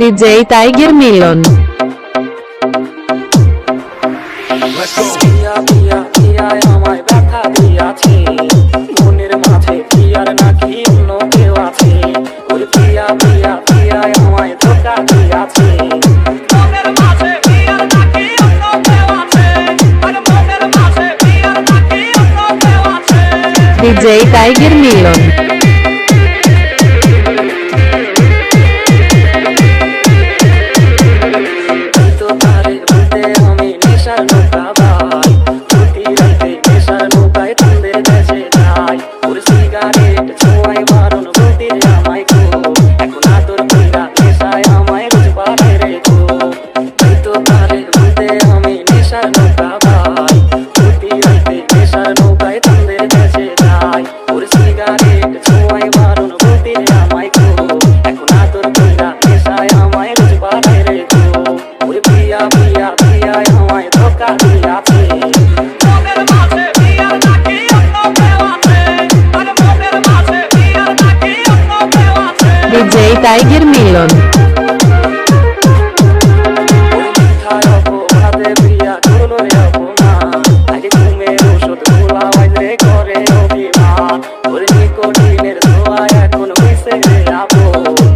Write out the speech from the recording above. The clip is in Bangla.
DJ Tiger Melon. DJ Tiger Melon. যায় তাদের দেশে যায় ওর সিগারেট ছোঁয়াই বারণ বুদির আমায় গো। এখন আদর কইরা নেশায় আমায় বুঝবা মেরে গো। ওর পিয়া পিয়া পিয়ায় আমায় ধোকা দিয়াছে। DJ Tiger Milon. মনে করে অভিমান। কঠিনের ধোয়া এখন মিশে গেলাম